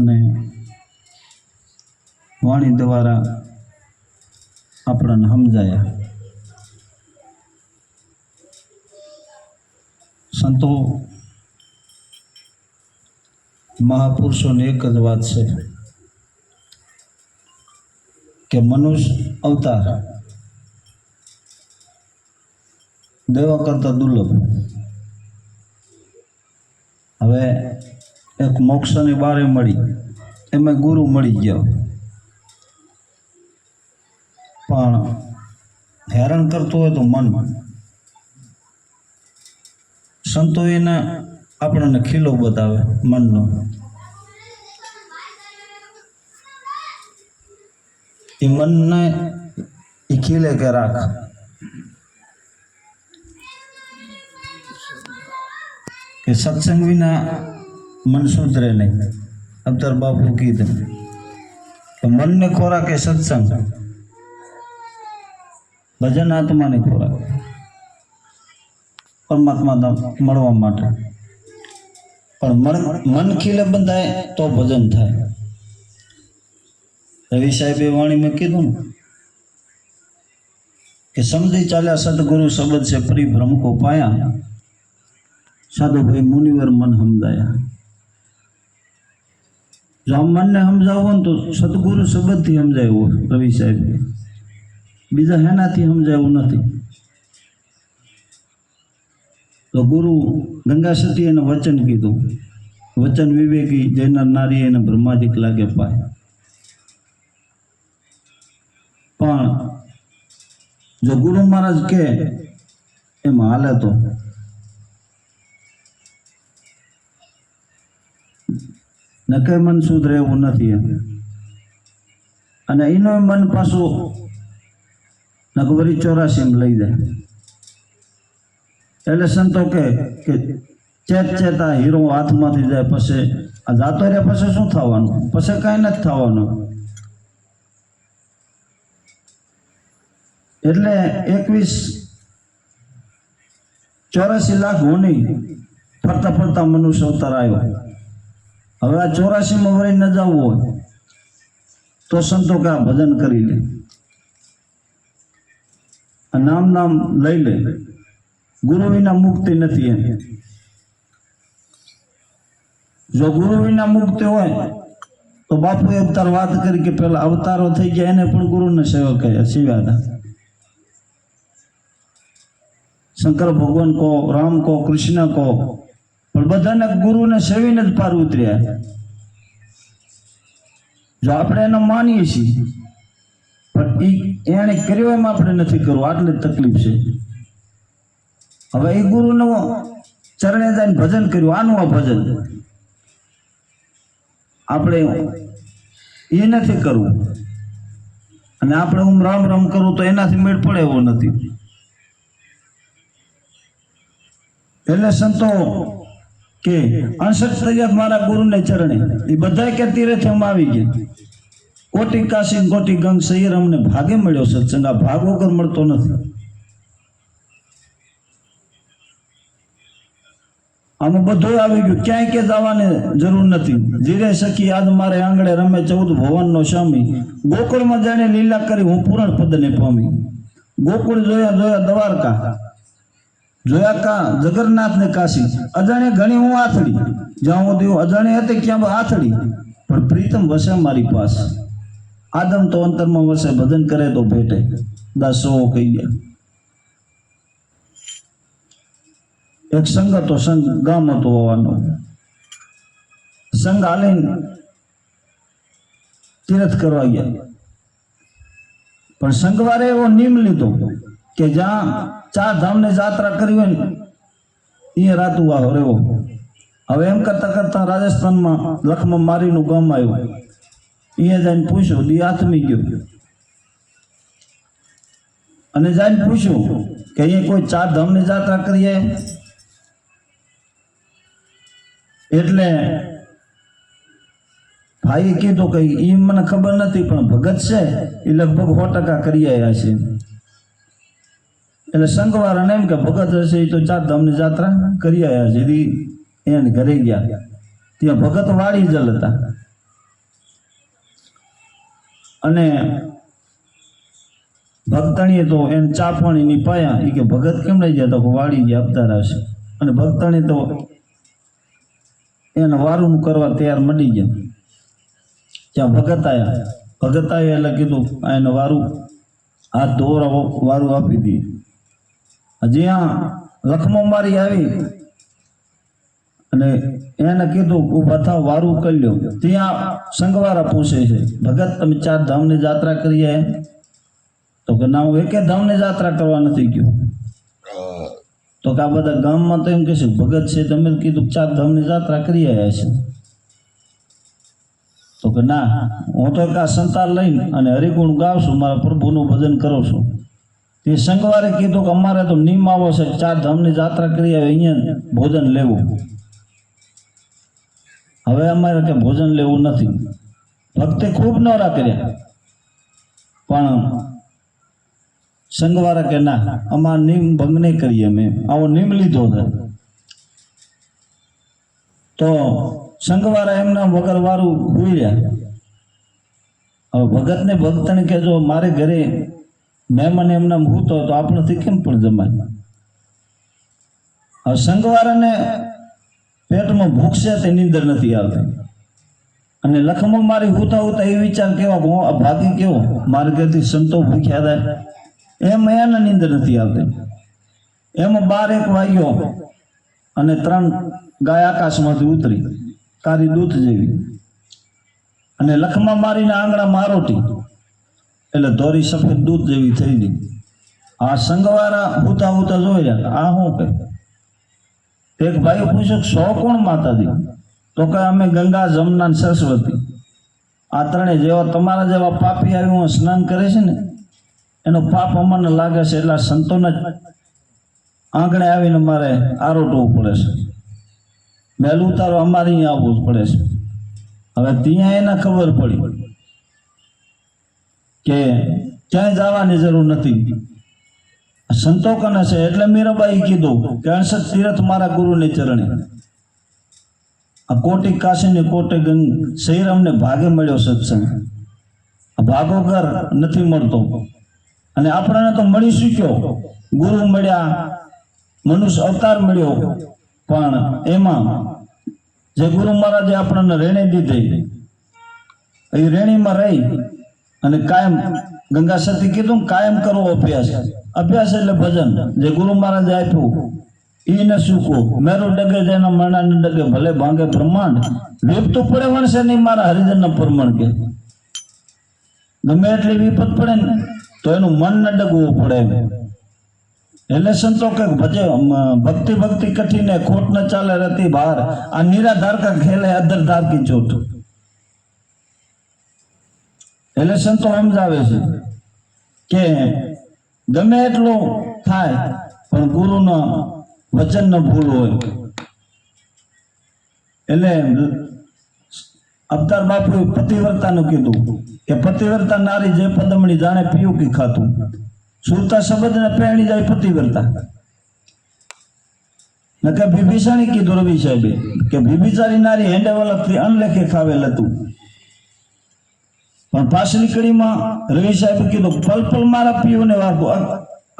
અને વાણી દ્વારા આપણને સમજાયા. સંતો, મહાપુરુષોની એક જ વાત છે કે મનુષ્ય અવતાર દેવા કરતા દુર્લભ. હવે એક મોક્ષની બારે મળી. એમાં ગુરુ મળી ગયો. પણ હેરાન કરતું હોય તો મન. સંતો એને આપણને ખીલો બતાવે મનનો. એ મનને એ ખીલે કે રાખ. કે સત્સંગ વિના મન સુધરે નહીં. અવતાર બાપુ કીધું. તો મનને ખોરાક એ સત્સંગ. ભજન આત્માને ખોરાક. પરમાત્મા મળવા માટે. પણ મન ખીલે બંધાય તો ભજન થાય. રવિ સાહેબે વાણીમાં કીધું ને કે સમજી ચાલ્યા સદગુરુ શબ્દ છે પ્રી ભ્રમ કો પાયા સાધુભાઈ મુનિવર મન સમજાયા. જો આમ મનને ને તો સદગુરુ શબ્દથી સમજાવ્યો રવિ સાહેબ. બીજા હેનાથી સમજાવ્યું નથી. તો ગુરુ ગંગા સતી એને વચન કીધું. વચન વિવેકી જૈનર નારી એને બ્રહ્માદિક લાગે પાય. પણ જો ગુરુ મહારાજ કે એમ હાલે તો. નકે મન સુધરે એવું નથી અને એનો મન પાછું નકવરી ચોરાસી લઈ જાય. એટલે સંતો કે ચેત ચેતા હીરો હાથમાંથી જાય પછી આ જાતો રે પછી શું થવાનું? પછી કાંઈ નથી થવાનું. એટલે એકવીસ ચોરાસી લાખ હોની ફરતા ફરતા મનુષ્ય અવતાર આવ્યો. હવે આ ચોરાસીમાં વળી ન જવું હોય, તો સંતો કે ભજન કરી લે. આ નામ નામ લઈ લે. ગુરુ વિના મુક્તિ નથી એમ. જો ગુરુ વિના મુક્તિ હોય, તો બાપુએ અવતાર વાત કરી કે પેલા અવતારો થઈ ગયા, એને પણ ગુરુને સેવા કહ્યા હતા શંકર ભગવાન કહો, રામ કહો, કૃષ્ણ કહો પણ બધાને ગુરુને સેવીને જ પાર ઉતર્યા. જો આપણે એને માનીએ છીએ, પણ એ એને કર્યો એમ આપણે નથી કરવું, આટલી તકલીફ છે. હવે એ ગુરુનો ચરણે જઈને ભજન કર્યું, આનું આ ભજન? આપણે એ નથી કરવું. અને આપણે હું રામ રામ કરું તો એનાથી મેળ પડે એવો નથી. એટલે સંતો કે અણસઠ તૈયાર મારા ગુરુને ચરણે. એ બધાય કે તીરથ અમે આવી ગયા. કોટી કાશી કોટી ગંગ સૈયર અમને ભાગે મળ્યો સત્સંગ. આ ભાગ વગર મળતો નથી. આમાં બધું આવી ગયું. ક્યાંય કે જવાની જરૂર નથી. ધીરે સખી યાદ મારે આંગળે રમે ચૌદ ભવનનો સ્વામી. ગોકુળમાં જાણે લીલા કરી હું પૂરણ પદને પામી. ગોકુળ જોયા જોયા દ્વારકા. જોયા કા? જગન્નાથ ને કાશી. અજાણે ઘણી હું આથડી. જ્યાં હું દેવું અજાણે હતી ક્યાં આથડી. પણ પ્રીતમ વસે મારી પાસે. આદમ તો અંતરમાં વસે, ભજન કરે તો ભેટે. દાસો કહી ગયા એક સંઘ હતો સંઘ ગામ હતો હોવાનો. સંઘ હાલીને તીરથ કરવા ગયા. પણ સંઘવારે એવો નિયમ લીધો કે જ્યાં ચાર ધામની જાત્રા કરી હોય ને એ રાતું વાળો રેવો હવે એમ કરતા કરતા રાજસ્થાનમાં લખમાં મારીનું ગામ આવ્યું. અહીંયા જઈને પૂછ્યું દી આથમી ગયો. અને જઈને પૂછ્યું કે અહીંયા કોઈ ચાર ધામની જાત્રા કરીએ? એટલે ભાઈએ કીધું કે એ મને ખબર નથી, પણ ભગત છે એ લગભગ સો ટકા કરી આવ્યા છે. એટલે સંઘવાળાને એમ કે ભગત હશે તો ચાર ધામની જાત્રા કરી આવ્યા છે. એને ઘરે ગયા. ત્યાં ભગત વાડી જલ હતા અને ભક્તણીએ તો એને ચા પાણી ની પાયા. એ કે ભગત કેમ લઈ ગયા? તો વાળી ગયા આપતા રહેશે અને ભક્તણી તો એને વારું કરવા તૈયાર મળી ગયા. ત્યાં ભગત આવ્યા ભગત આવ્યા એટલે કીધું એને વારું, હાથ દોરા વારું આપી દી જ્યાં લખમો મારી આવી અને એને કીધું ઊભા થાવ વારું કરી લ્યો. ત્યાં સંગવારા પૂછે છે ભગત તમે ચાર ધામની જાત્રા કરી આયા તો કે ના હું એકે ધામની જાત્રા કરવા નથી ગયો. તો કે આ બધા ગામમાં તો એમ કહેશે ભગત છે તમે કીધું ચાર ધામની જાત્રા કરી આવ્યા છે. તો કે ના હું તો એક આ સંતાન લઈને અને હરિગુણ ગાઉં છું મારા પ્રભુનું ભજન કરું છું. તે સંગવારે કીધું કે અમારે તો નિયમ આવો છે, ચાર ધામની જાત્રા કરી આવે અહીંયા ભોજન લેવું. હવે અમારે કે ભોજન લેવું નથી. ભક્તે ખૂબ નવરા કર્યા. પણ સંગવારા કે ના, અમાર નિયમ ભંગ નહીં કરીએ અમે. આવો નિયમ લીધો છે. તો સંગવારા એમના વગર વારું રહ્યા. હવે ભગતને ભક્તને કહેજો, મારે ઘરે મહેમાન એમના હૂતો તો આપણથી કેમ પણ જમાય? સંગવારાને પેટમાં ભૂખ છે તે નીંદર નથી આવતી. અને લખમાં મારી હુતા હુતા એ વિચાર કેવો? ભાગી કેવો? મારે ઘરથી સંતો ભૂખ્યા થાય. એમ એને નીંદર નથી આવતી. એમાં બાર એક વાગ્યો અને ત્રણ ગાય આકાશમાંથી ઉતરી. કારી દૂધ જેવી. અને લખમાં મારીને આંગણા મારોટી એટલે ધોરી સફેદ દૂધ જેવી થઈ ગઈ. આ સંગવારા હુતા હુતા રહ્યા આ શું કહે? એક ભાઈ પૂછ્યું, સો કોણ માતાજી? તો કે અમે ગંગા જમના સરસ્વતી. આ ત્રણે જેવા તમારા જેવા પાપી આવી સ્નાન કરે છે ને, એનો પાપ અમને લાગે છે. એટલે સંતોને આંગણે આવીને મારે આરોટવું પડે છે. વહેલું ઉતારો અમારે અહીંયા આવવું પડે છે. હવે ત્યાં એને ખબર પડી. કે ક્યાંય જવાની જરૂર નથી. સંતો કને છે એટલે મીરાબાઈ કીધું કે અણસઠ તીરથ મારા ગુરુને ચરણે. આ કોટી કાશીને કોટે ગંગ શરીર અમને ભાગે મળ્યો સત્સંગ. આ ભાગો ઘર નથી મળતો. અને આપણને તો મળી શક્યો. ગુરુ મળ્યા, મનુષ્ય અવતાર મળ્યો. પણ એમાં જે ગુરુ મહારાજે આપણને રેણી દીધી, એ રેણીમાં રહી અને કાયમ ગંગા સતી કીધું કાયમ કરવો અભ્યાસ. અભ્યાસ એટલે ભજન. જે ગુરુ મહારાજે આપ્યું, ઈને સૂકો. મેરો ડગે જેના મરણા ન ડગે. ભલે ભાંગે બ્રહ્માંડ. વિપતું પડે વણશે નહીં, મારા હરિજનના પ્રમાણ કે. ગમે એટલી વિપત પડે ને, તો એનું મન ન ડગવું પડે. એટલે સંતો કે ભજે ભક્તિ ભક્તિ કઠીને, ખોટ ન ચાલે, રતી બહાર. આ નિરાધાર કા ખેલે અધર ધાર કી ચોટ એટલે સંતો સમજાવે છે કે ગમે એટલું થાય, પણ ગુરુના વચન ન ભૂલ હોય. એટલે અવતાર બાપુએ પતિવ્રતાનું કીધું કે પતિવ્રતા નારી જે પદમણી જાણે પીયું કી ખાતું. સુરતા શબ્દ ને પહેણી જાય પતિવ્રતા. નકે બિભીષણી કીધું રવિ સાહેબે કે ભીભીચારી નારી હેન્ડેવલ અનલેખે ખાવેલ હતું પણ પાછલી કડીમાં રવિ સાહેબે કીધું, પલ પલ મારા પીઓને વાગો.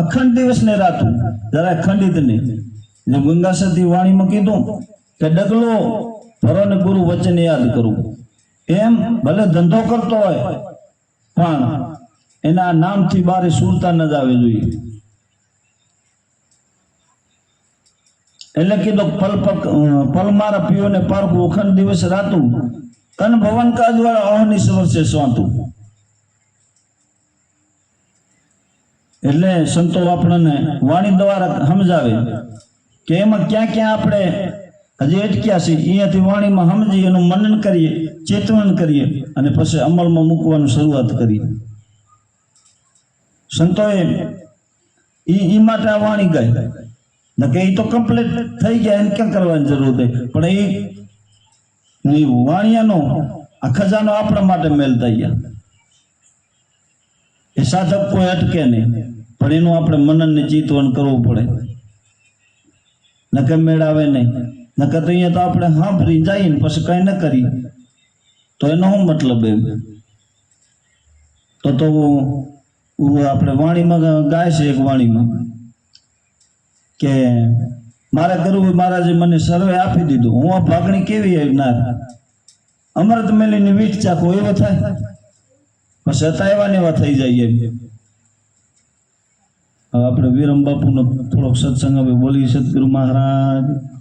અખંડ દિવસ ને રાતું જરા ખંડિત નહીં. જે ગંગા સતી વાણીમાં કીધું કે, ડગલો ભરો ને ગુરુ વચન યાદ કરું. એમ ભલે ધંધો કરતો હોય, પણ એના નામથી બારે સુરતા ન જ આવે જોઈએ. એટલે કીધું, પલ પલ મારા પીઓને પારખું અખંડ દિવસ રાતું. તન ભવન કાજવાળા અહનિશ સમસ્યા સ્વાતું. એટલે સંતો આપણને વાણી દ્વારા સમજાવે કે એમાં ક્યાં ક્યાં આપણે હજી અટક્યા છીએ. અહીંયાથી વાણીમાં સમજી એનું મનન કરીએ ચેતવન કરીએ અને પછી અમલમાં મૂકવાનું શરૂઆત કરીએ. સંતોએ એ એ માટે આ વાણી ગાય કે એ તો કમ્પ્લીટ થઈ ગયા, એને ક્યાં કરવાની જરૂર છે? પણ એ ઈ વાણિયાનો આ ખજાનો આપણા માટે મેલતા ગયા એ સાધક કોઈ અટકે નહીં, પણ એનું આપણે મનનને ચિતવન કરવું પડે. નકે મેળાવે નહીં, નકર તો અહીંયા તો આપણે સાંભળી જઈએ ને પછી કઈ ન કરી. તો એનો શું મતલબ એમ? તો તો આપણે વાણીમાં ગાય છે એક વાણીમાં કે મારે કરવું મહારાજે મને સર્વે આપી દીધું. હું આ ભાગણી કેવી આવનાર? અમૃત મેલીની વીટ ચાખો એવો થાય. પછી હતા એવા ને એવા થઈ જાય એમ. આપણે વીરમ બાપુનો થોડોક સત્સંગ હવે બોલી સદગુરુ મહારાજ.